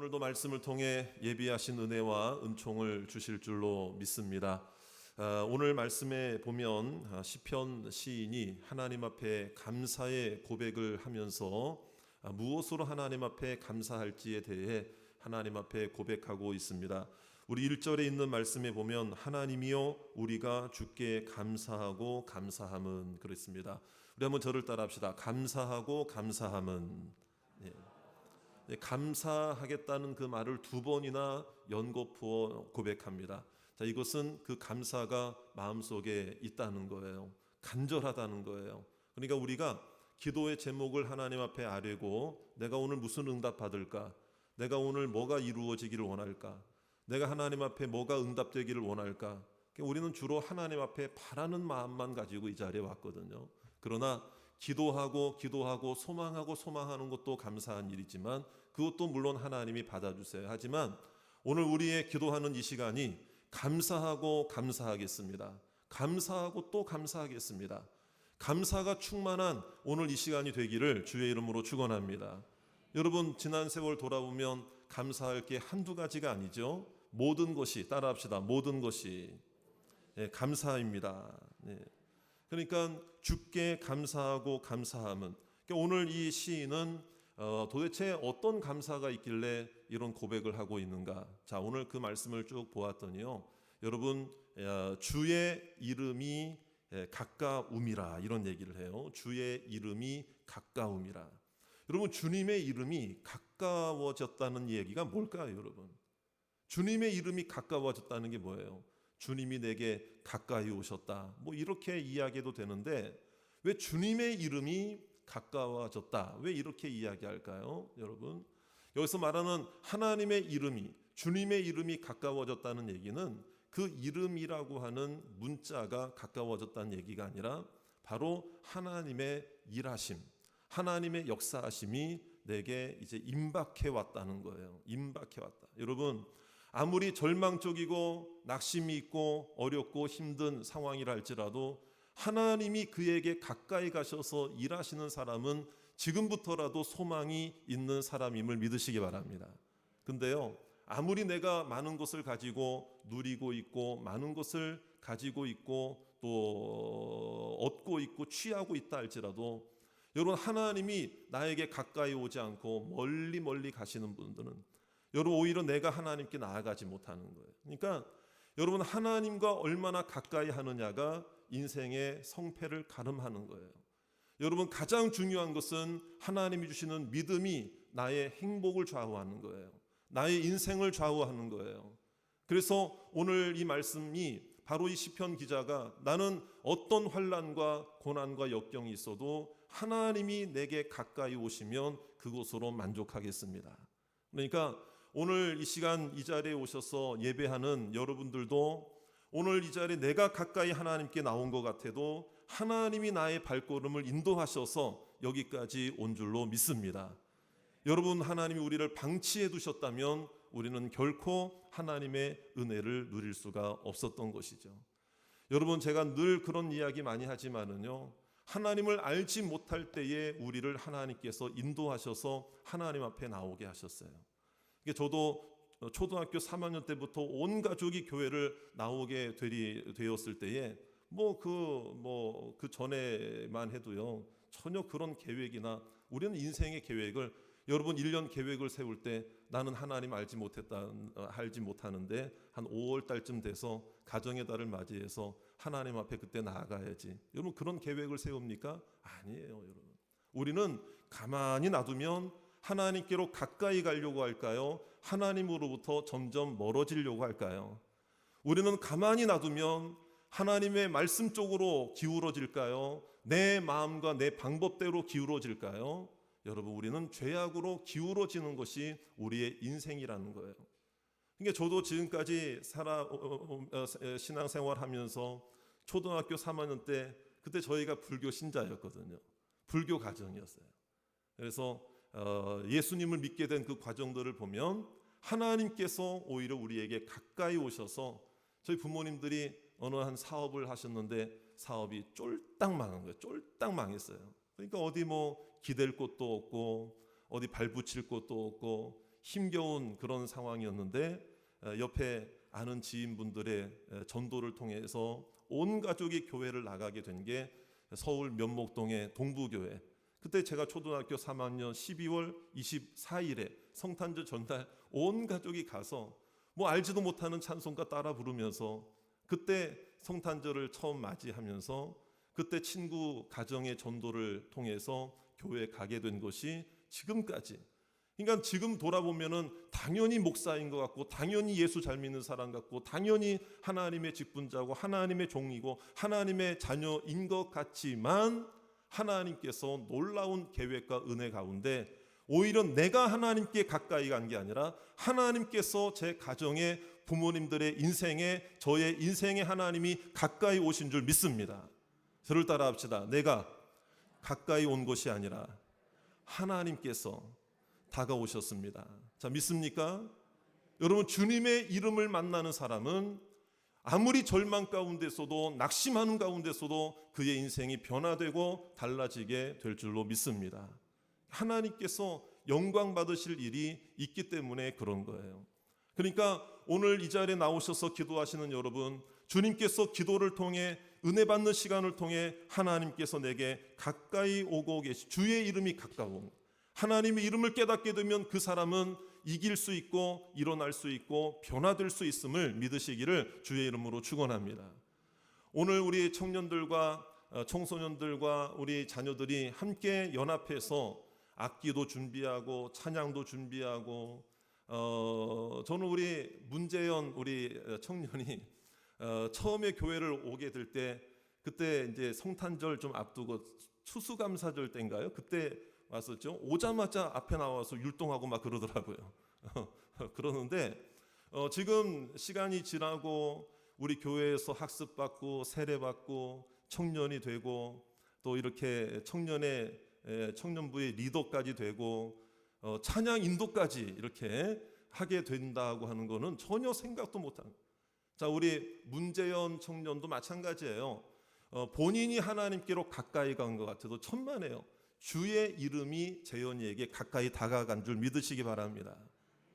오늘도 말씀을 통해 예비하신 은혜와 은총을 주실 줄로 믿습니다. 아, 오늘 말씀에 보면 아, 시편 시인이 하나님 앞에 감사의 고백을 하면서 아, 무엇으로 하나님 앞에 감사할지에 대해 하나님 앞에 고백하고 있습니다. 우리 1절에 있는 말씀에 보면 하나님이여 우리가 주께 감사하고 감사함은 그랬습니다. 우리 한번 저를 따라 합시다. 감사하고 감사함은 감사하겠다는 그 말을 두 번이나 연거푸어 고백합니다. 자, 이것은 그 감사가 마음속에 있다는 거예요. 간절하다는 거예요. 그러니까 우리가 기도의 제목을 하나님 앞에 아뢰고 내가 오늘 무슨 응답 받을까? 내가 오늘 뭐가 이루어지기를 원할까? 내가 하나님 앞에 뭐가 응답되기를 원할까? 그러니까 우리는 주로 하나님 앞에 바라는 마음만 가지고 이 자리에 왔거든요. 그러나 기도하고 기도하고 소망하고 소망하는 것도 감사한 일이지만 그것도 물론 하나님이 받아주세요. 하지만 오늘 우리의 기도하는 이 시간이 감사하고 감사하겠습니다. 감사하고 또 감사하겠습니다. 감사가 충만한 오늘 이 시간이 되기를 주의 이름으로 축원합니다. 여러분 지난 세월 돌아보면 감사할 게 한두 가지가 아니죠. 모든 것이 따라합시다. 모든 것이 예, 감사입니다. 네. 그러니까 주께 감사하고 감사함은 그러니까 오늘 이 시인은 어, 도대체 어떤 감사가 있길래 이런 고백을 하고 있는가? 자 오늘 그 말씀을 쭉 보았더니요, 여러분 야, 주의 이름이 예, 가까움이라 이런 얘기를 해요. 주의 이름이 가까움이라. 여러분 주님의 이름이 가까워졌다는 얘기가 뭘까요, 여러분? 주님의 이름이 가까워졌다는 게 뭐예요? 주님이 내게 가까이 오셨다. 뭐 이렇게 이야기해도 되는데 왜 주님의 이름이 가까워졌다? 왜 이렇게 이야기할까요? 여러분. 여기서 말하는 하나님의 이름이 주님의 이름이 가까워졌다는 얘기는 그 이름이라고 하는 문자가 가까워졌다는 얘기가 아니라 바로 하나님의 일하심, 하나님의 역사하심이 내게 이제 임박해 왔다는 거예요. 임박해 왔다. 여러분, 아무리 절망적이고 낙심이 있고 어렵고 힘든 상황이라 할지라도 하나님이 그에게 가까이 가셔서 일하시는 사람은 지금부터라도 소망이 있는 사람임을 믿으시기 바랍니다. 근데요, 아무리 내가 많은 것을 가지고 누리고 있고 많은 것을 가지고 있고 또 얻고 있고 취하고 있다 할지라도 여러분 하나님이 나에게 가까이 오지 않고 멀리 멀리 가시는 분들은 여러분 오히려 내가 하나님께 나아가지 못하는 거예요. 그러니까 여러분 하나님과 얼마나 가까이 하느냐가 인생의 성패를 가름하는 거예요. 여러분 가장 중요한 것은 하나님이 주시는 믿음이 나의 행복을 좌우하는 거예요. 나의 인생을 좌우하는 거예요. 그래서 오늘 이 말씀이 바로 이 시편 기자가 나는 어떤 환란과 고난과 역경이 있어도 하나님이 내게 가까이 오시면 그곳으로 만족하겠습니다. 그러니까 오늘 이 시간 이 자리에 오셔서 예배하는 여러분들도 오늘 이 자리에 내가 가까이 하나님께 나온 것 같아도 하나님이 나의 발걸음을 인도하셔서 여기까지 온 줄로 믿습니다. 여러분 하나님이 우리를 방치해 두셨다면 우리는 결코 하나님의 은혜를 누릴 수가 없었던 것이죠. 여러분 제가 늘 그런 이야기 많이 하지만은요. 하나님을 알지 못할 때에 우리를 하나님께서 인도하셔서 하나님 앞에 나오게 하셨어요. 이게 저도 초등학교 3학년 때부터 온 가족이 교회를 나오게 되리, 되었을 때에 뭐 그 뭐 그 전에만 해도요 전혀 그런 계획이나 우리는 인생의 계획을 여러분 1년 계획을 세울 때 나는 하나님 알지 못했다 알지 못하는데 한 5월 달쯤 돼서 가정의 달을 맞이해서 하나님 앞에 그때 나아가야지. 여러분 그런 계획을 세웁니까? 아니에요, 여러분. 우리는 가만히 놔두면 하나님께로 가까이 가려고 할까요? 하나님으로부터 점점 멀어지려고 할까요? 우리는 가만히 놔두면 하나님의 말씀 쪽으로 기울어질까요? 내 마음과 내 방법대로 기울어질까요? 여러분, 우리는 죄악으로 기울어지는 것이 우리의 인생이라는 거예요. 그러니까 저도 지금까지 살아 신앙생활 하면서 초등학교 3학년 때 그때 저희가 불교 신자였거든요. 불교 가정이었어요. 그래서 어, 예수님을 믿게 된 그 과정들을 보면 하나님께서 오히려 우리에게 가까이 오셔서 저희 부모님들이 어느 한 사업을 하셨는데 사업이 쫄딱 망한 거예요. 쫄딱 망했어요. 그러니까 어디 뭐 기댈 곳도 없고 어디 발붙일 곳도 없고 힘겨운 그런 상황이었는데 어, 옆에 아는 지인분들의 에, 전도를 통해서 온 가족이 교회를 나가게 된 게 서울 면목동의 동부교회. 그때 제가 초등학교 3학년 12월 24일에 성탄절 전날 온 가족이 가서 뭐 알지도 못하는 찬송가 따라 부르면서 그때 성탄절을 처음 맞이하면서 그때 친구 가정의 전도를 통해서 교회에 가게 된 것이 지금까지. 그러니까 지금 돌아보면은 당연히 목사인 것 같고 당연히 예수 잘 믿는 사람 같고 당연히 하나님의 직분자고 하나님의 종이고 하나님의 자녀인 것 같지만 하나님께서 놀라운 계획과 은혜 가운데 오히려 내가 하나님께 가까이 간 게 아니라 하나님께서 제 가정의 부모님들의 인생에 저의 인생에 하나님이 가까이 오신 줄 믿습니다. 저를 따라 합시다. 내가 가까이 온 것이 아니라 하나님께서 다가오셨습니다. 자, 믿습니까? 여러분, 주님의 이름을 만나는 사람은 아무리 절망 가운데서도 낙심하는 가운데서도 그의 인생이 변화되고 달라지게 될 줄로 믿습니다. 하나님께서 영광 받으실 일이 있기 때문에 그런 거예요. 그러니까 오늘 이 자리에 나오셔서 기도하시는 여러분, 주님께서 기도를 통해 은혜 받는 시간을 통해 하나님께서 내게 가까이 오고 계시 주의 이름이 가까운 하나님의 이름을 깨닫게 되면 그 사람은 이길 수 있고 일어날 수 있고 변화될 수 있음을 믿으시기를 주의 이름으로 축원합니다. 오늘 우리 청년들과 어, 청소년들과 우리 자녀들이 함께 연합해서 악기도 준비하고 찬양도 준비하고 어, 저는 우리 문재현 우리 청년이 어, 처음에 교회를 오게 될 때 그때 이제 성탄절 좀 앞두고 추수감사절 때인가요? 그때 왔었죠. 오자마자 앞에 나와서 율동하고 막 그러더라고요. 그러는데 어, 지금 시간이 지나고 우리 교회에서 학습받고 세례받고 청년이 되고 또 이렇게 청년의 에, 청년부의 리더까지 되고 어, 찬양 인도까지 이렇게 하게 된다고 하는 거는 전혀 생각도 못한. 자 우리 문재현 청년도 마찬가지예요. 어, 본인이 하나님께로 가까이 간 것 같아도 천만에요. 주의 이름이 재현이에게 가까이 다가간 줄 믿으시기 바랍니다.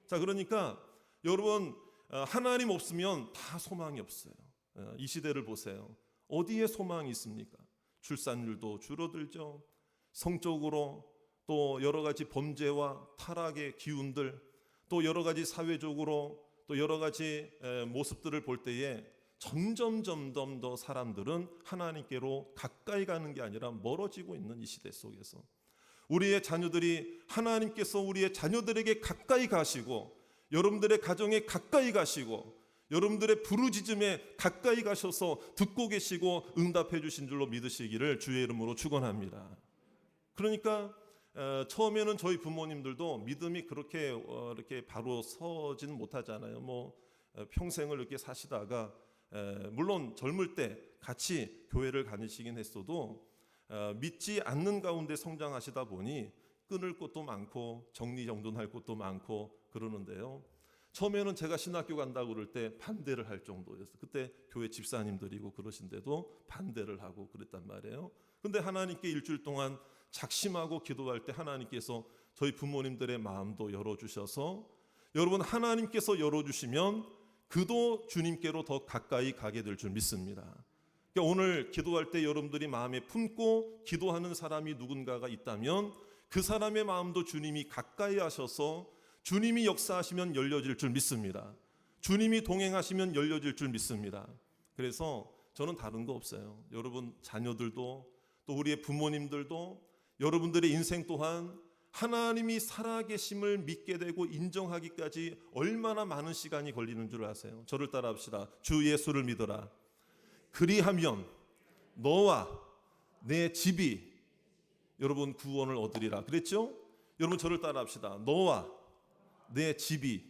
자, 그러니까 여러분 어, 하나님 없으면 다 소망이 없어요. 어, 이 시대를 보세요. 어디에 소망이 있습니까? 출산율도 줄어들죠. 성적으로 또 여러 가지 범죄와 타락의 기운들 또 여러 가지 사회적으로 또 여러 가지 에, 모습들을 볼 때에 점점 점점 더 사람들은 하나님께로 가까이 가는 게 아니라 멀어지고 있는 이 시대 속에서 우리의 자녀들이 하나님께서 우리의 자녀들에게 가까이 가시고 여러분들의 가정에 가까이 가시고 여러분들의 부르짖음에 가까이 가셔서 듣고 계시고 응답해 주신 줄로 믿으시기를 주의 이름으로 축원합니다. 그러니까 어, 처음에는 저희 부모님들도 믿음이 그렇게 어, 이렇게 바로 서지는 못하잖아요. 뭐 어, 평생을 이렇게 사시다가 에, 물론 젊을 때 같이 교회를 다니시긴 했어도 어, 믿지 않는 가운데 성장하시다 보니 끊을 것도 많고 정리정돈할 것도 많고 그러는데요. 처음에는 제가 신학교 간다고 그럴 때 반대를 할 정도였어요. 그때 교회 집사님들이고 그러신데도 반대를 하고 그랬단 말이에요. 근데 하나님께 일주일 동안 작심하고 기도할 때 하나님께서 저희 부모님들의 마음도 열어주셔서 여러분 하나님께서 열어주시면 그도 주님께로 더 가까이 가게 될 줄 믿습니다. 그러니까 오늘 기도할 때 여러분들이 마음에 품고 기도하는 사람이 누군가가 있다면 그 사람의 마음도 주님이 가까이 하셔서 주님이 역사하시면 열려질 줄 믿습니다. 주님이 동행하시면 열려질 줄 믿습니다. 그래서 저는 다른 거 없어요. 여러분 자녀들도 또 우리의 부모님들도 여러분들의 인생 또한 하나님이 살아계심을 믿게 되고 인정하기까지 얼마나 많은 시간이 걸리는 줄 아세요? 저를 따라합시다. 주 예수를 믿어라. 그리하면 너와 내 집이 여러분 구원을 얻으리라. 그랬죠? 여러분 저를 따라합시다. 너와 내 집이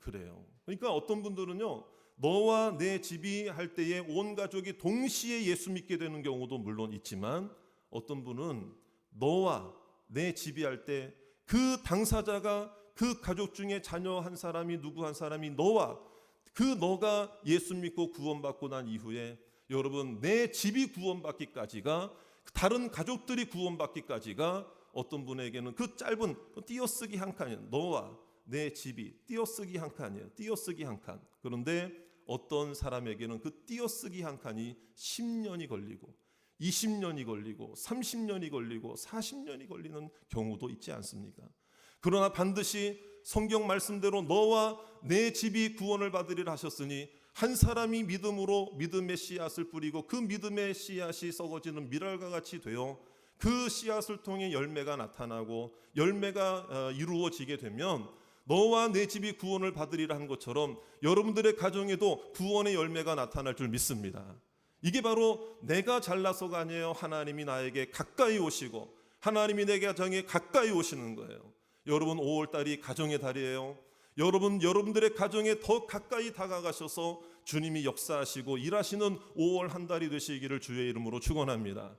그래요. 그러니까 어떤 분들은요. 너와 내 집이 할 때에 온 가족이 동시에 예수 믿게 되는 경우도 물론 있지만 어떤 분은 너와 내 집이 할때 그 당사자가 그 가족 중에 자녀 한 사람이 누구 한 사람이 너와 그 너가 예수 믿고 구원받고 난 이후에 여러분 내 집이 구원받기까지가 다른 가족들이 구원받기까지가 어떤 분에게는 그 짧은 띄어쓰기 한 칸이 너와 내 집이 띄어쓰기 한 칸이에요. 띄어쓰기 한 칸. 그런데 어떤 사람에게는 그 띄어쓰기 한 칸이 10년이 걸리고 20년이 걸리고 30년이 걸리고 40년이 걸리는 경우도 있지 않습니까? 그러나 반드시 성경 말씀대로 너와 내 집이 구원을 받으리라 하셨으니 한 사람이 믿음으로 믿음의 씨앗을 뿌리고 그 믿음의 씨앗이 썩어지는 미랄과 같이 되어 그 씨앗을 통해 열매가 나타나고 열매가 어, 이루어지게 되면 너와 내 집이 구원을 받으리라 한 것처럼 여러분들의 가정에도 구원의 열매가 나타날 줄 믿습니다. 이게 바로 내가 잘나서가 아니에요. 하나님이 나에게 가까이 오시고 하나님이 내 가정에 가까이 오시는 거예요. 여러분 5월 달이 가정의 달이에요. 여러분 여러분들의 가정에 더 가까이 다가가셔서 주님이 역사하시고 일하시는 5월 한 달이 되시기를 주의 이름으로 축원합니다.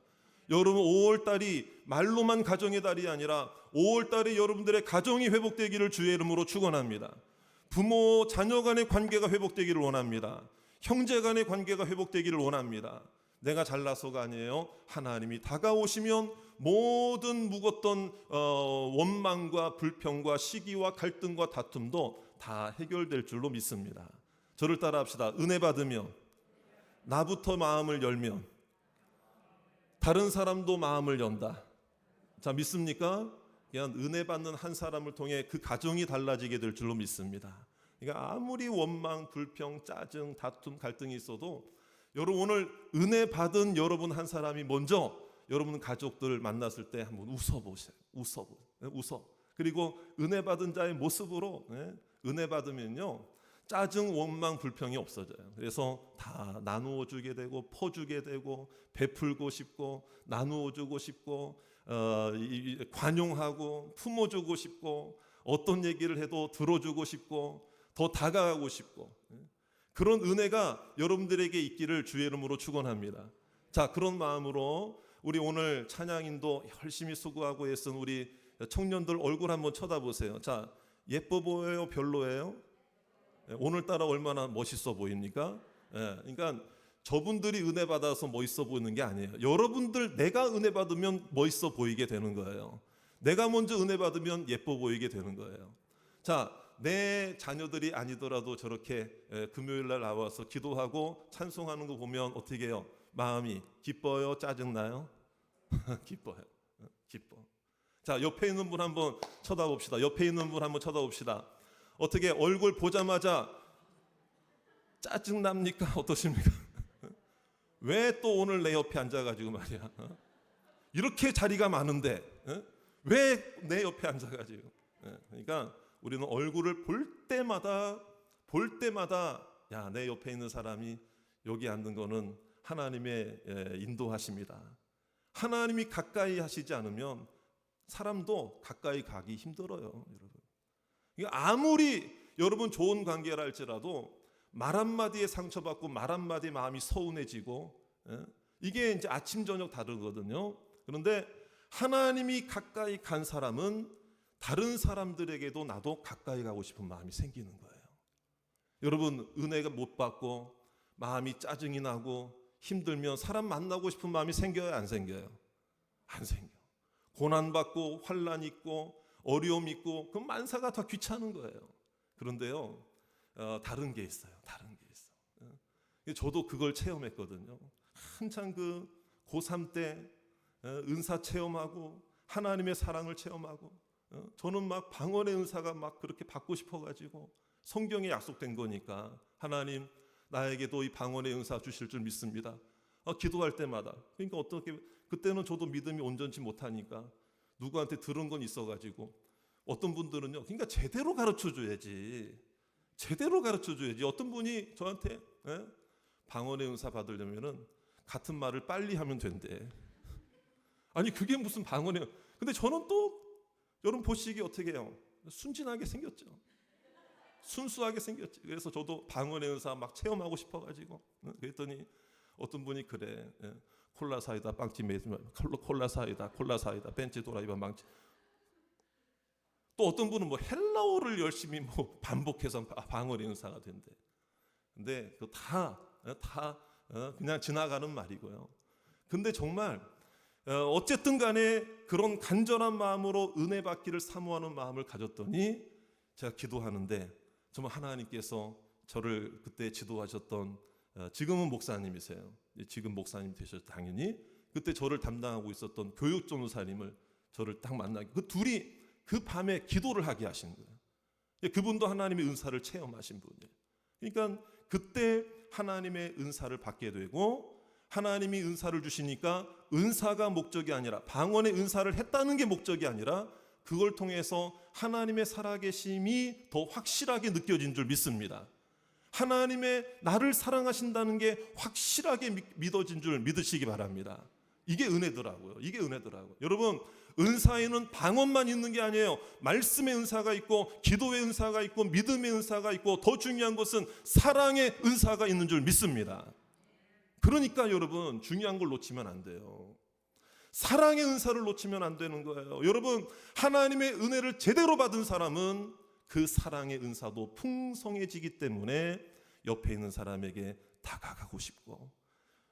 여러분 5월 달이 말로만 가정의 달이 아니라 5월 달에 여러분들의 가정이 회복되기를 주의 이름으로 축원합니다. 부모 자녀 간의 관계가 회복되기를 원합니다. 형제 간의 관계가 회복되기를 원합니다. 내가 잘나서가 아니에요. 하나님이 다가오시면 모든 묵었던 어, 원망과 불평과 시기와 갈등과 다툼도 다 해결될 줄로 믿습니다. 저를 따라 합시다. 은혜 받으면 나부터 마음을 열면 다른 사람도 마음을 연다. 자 믿습니까? 그냥 은혜 받는 한 사람을 통해 그 가정이 달라지게 될 줄로 믿습니다. 그러니까 아무리 원망, 불평, 짜증, 다툼, 갈등이 있어도 여러분 오늘 은혜 받은 여러분 한 사람이 먼저 여러분 가족들 만났을 때 한번 웃어 보세요. 웃어 보, 웃어. 그리고 은혜 받은 자의 모습으로 예, 은혜 받으면요 짜증, 원망, 불평이 없어져요. 그래서 다 나누어 주게 되고 퍼주게 되고 베풀고 싶고 나누어 주고 싶고 어, 관용하고 품어주고 싶고 어떤 얘기를 해도 들어주고 싶고 더 다가가고 싶고 예. 그런 은혜가 여러분들에게 있기를 주의 이름으로 축원합니다. 자 그런 마음으로 우리 오늘 찬양인도 열심히 수고하고 애쓴 우리 청년들 얼굴 한번 쳐다보세요. 자 예뻐 보여요, 별로예요? 예, 오늘따라 얼마나 멋있어 보입니까? 예, 그러니까 저분들이 은혜 받아서 멋있어 보이는 게 아니에요. 여러분들 내가 은혜 받으면 멋있어 보이게 되는 거예요. 내가 먼저 은혜 받으면 예뻐 보이게 되는 거예요. 자, 내 자녀들이 아니더라도 저렇게 예, 금요일 날 나와서 기도하고 찬송하는 거 보면 어떻게 해요? 마음이 기뻐요? 짜증나요? 기뻐요. 어, 기뻐. 자, 옆에 있는 분 한번 쳐다봅시다. 옆에 있는 분 한번 쳐다봅시다. 어떻게 얼굴 보자마자 짜증 납니까? 어떠십니까? 왜 또 오늘 내 옆에 앉아가지고 말이야? 어? 이렇게 자리가 많은데 왜 내 옆에 앉아가지고? 예, 그러니까 우리는 얼굴을 볼 때마다 볼 때마다 야 내 옆에 있는 사람이 여기 앉는 거는 하나님의 예, 인도하십니다. 하나님이 가까이 하시지 않으면 사람도 가까이 가기 힘들어요, 여러분. 아무리 여러분 좋은 관계라 할지라도 말 한마디에 상처받고 말 한마디에 마음이 서운해지고 예? 이게 이제 아침 저녁 다르거든요. 그런데 하나님이 가까이 간 사람은 다른 사람들에게도 나도 가까이 가고 싶은 마음이 생기는 거예요. 여러분 은혜가 못 받고 마음이 짜증이 나고 힘들면 사람 만나고 싶은 마음이 생겨요, 안 생겨요? 안 생겨. 고난 받고 환란 있고 어려움 있고 그 만사가 다 귀찮은 거예요. 그런데요, 어, 다른 게 있어요. 다른 게 있어. 어. 저도 그걸 체험했거든요. 한창 그 고3 때 어, 은사 체험하고 하나님의 사랑을 체험하고 어, 저는 막 방언의 은사가 막 그렇게 받고 싶어가지고 성경에 약속된 거니까 하나님 나에게도 이 방언의 은사 주실 줄 믿습니다. 어, 기도할 때마다. 그러니까 어떻게 그때는 저도 믿음이 온전치 못하니까 누구한테 들은 건 있어가지고 어떤 분들은요 그러니까 제대로 가르쳐 줘야지. 제대로 가르쳐 줘야지. 어떤 분이 저한테 예? 방언의 은사 받으려면은 같은 말을 빨리 하면 된대. 아니 그게 무슨 방언이에요 근데 저는 또 여러분 보시기 어떻게 해요? 순진하게 생겼죠. 순수하게 생겼지. 그래서 저도 방언의 은사 막 체험하고 싶어가지고 예? 그랬더니 어떤 분이 그래 예. 콜라 사이다 빵집 매주면 콜라, 사이다 콜라 사이다 벤치 도라이바 망치. 또 어떤 분은 뭐 헬라어를 열심히 뭐 반복해서 바- 방언의 은사가 된대. 근데 그다다 어, 그냥 지나가는 말이고요. 근데 정말 어, 어쨌든 간에 그런 간절한 마음으로 은혜 받기를 사모하는 마음을 가졌더니 제가 기도하는데 정말 하나님께서 저를 그때 지도하셨던 어, 지금은 목사님이세요. 예, 지금 목사님 되셨 당연히 그때 저를 담당하고 있었던 교육 전도사님을 저를 딱 만나게 그 둘이 그 밤에 기도를 하게 하신 거예요. 예, 그분도 하나님의 은사를 체험하신 분이에요. 그러니까 그때 하나님의 은사를 받게 되고 하나님이 은사를 주시니까 은사가 목적이 아니라 방언의 은사를 했다는 게 목적이 아니라 그걸 통해서 하나님의 살아계심이 더 확실하게 느껴진 줄 믿습니다. 하나님의 나를 사랑하신다는 게 확실하게 믿- 믿어진 줄 믿으시기 바랍니다. 이게 은혜더라고요. 이게 은혜더라고요. 여러분, 은사에는 방언만 있는 게 아니에요. 말씀의 은사가 있고, 기도의 은사가 있고, 믿음의 은사가 있고, 더 중요한 것은 사랑의 은사가 있는 줄 믿습니다. 그러니까 여러분, 중요한 걸 놓치면 안 돼요. 사랑의 은사를 놓치면 안 되는 거예요. 여러분, 하나님의 은혜를 제대로 받은 사람은 그 사랑의 은사도 풍성해지기 때문에 옆에 있는 사람에게 다가가고 싶고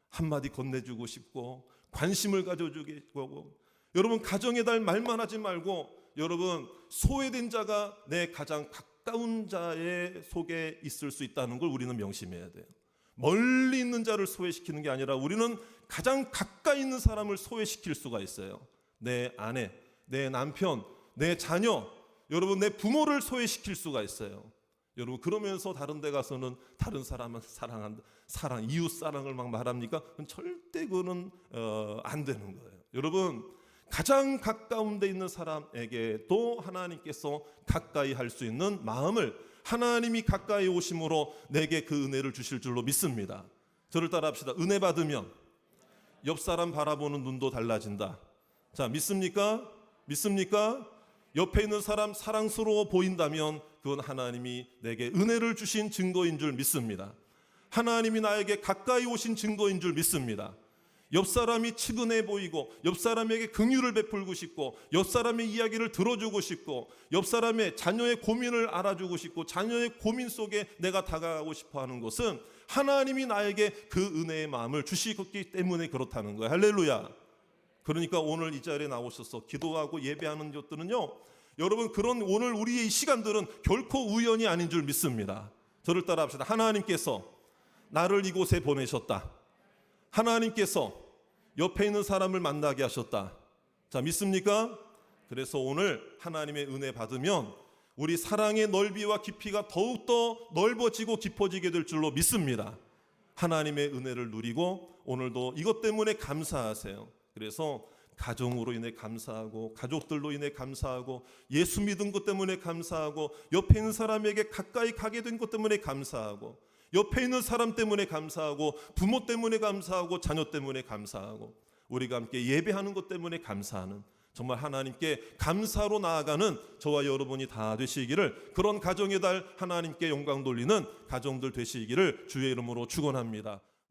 한마디 건네주고 싶고 관심을 가져주고 여러분 가정의 달 말만 하지 말고 여러분 소외된 자가 내 가장 가까운 자의 속에 있을 수 있다는 걸 우리는 명심해야 돼요. 멀리 있는 자를 소외시키는 게 아니라 우리는 가장 가까이 있는 사람을 소외시킬 수가 있어요. 내 아내, 내 남편, 내 자녀, 여러분 내 부모를 소외시킬 수가 있어요. 여러분 그러면서 다른 데 가서는 다른 사람을 사랑한다, 사랑, 이웃 사랑을 막 말합니까? 그건 절대 그거는 어, 안 되는 거예요. 여러분 가장 가까운 데 있는 사람에게 또 하나님께서 가까이 할 수 있는 마음을 하나님이 가까이 오심으로 내게 그 은혜를 주실 줄로 믿습니다. 저를 따라 합시다. 은혜 받으면 옆 사람 바라보는 눈도 달라진다. 자, 믿습니까? 믿습니까? 옆에 있는 사람 사랑스러워 보인다면 그건 하나님이 내게 은혜를 주신 증거인 줄 믿습니다. 하나님이 나에게 가까이 오신 증거인 줄 믿습니다. 옆 사람이 치근해 보이고 옆 사람에게 긍휼을 베풀고 싶고 옆 사람의 이야기를 들어주고 싶고 옆 사람의 자녀의 고민을 알아주고 싶고 자녀의 고민 속에 내가 다가가고 싶어 하는 것은 하나님이 나에게 그 은혜의 마음을 주시기 때문에 그렇다는 거예요. 할렐루야. 그러니까 오늘 이 자리에 나오셔서 기도하고 예배하는 것들은요. 여러분 그런 오늘 우리의 이 시간들은 결코 우연이 아닌 줄 믿습니다. 저를 따라 합시다. 하나님께서 나를 이곳에 보내셨다. 하나님께서 옆에 있는 사람을 만나게 하셨다. 자, 믿습니까? 그래서 오늘 하나님의 은혜 받으면 우리 사랑의 넓이와 깊이가 더욱더 넓어지고 깊어지게 될 줄로 믿습니다. 하나님의 은혜를 누리고 오늘도 이것 때문에 감사하세요. 그래서 가정으로 인해 감사하고 가족들로 인해 감사하고 예수 믿은 것 때문에 감사하고 옆에 있는 사람에게 가까이 가게 된 것 때문에 감사하고 옆에 있는 사람 때문에 감사하고 부모 때문에 감사하고 자녀 때문에 감사하고 우리가 함께 예배하는 것 때문에 감사하는 정말 하나님께 감사로 나아가는 저와 여러분이 다 되시기를 그런 가정의 달 하나님께 영광 돌리는 가정들 되시기를 주의 이름으로 축원합니다.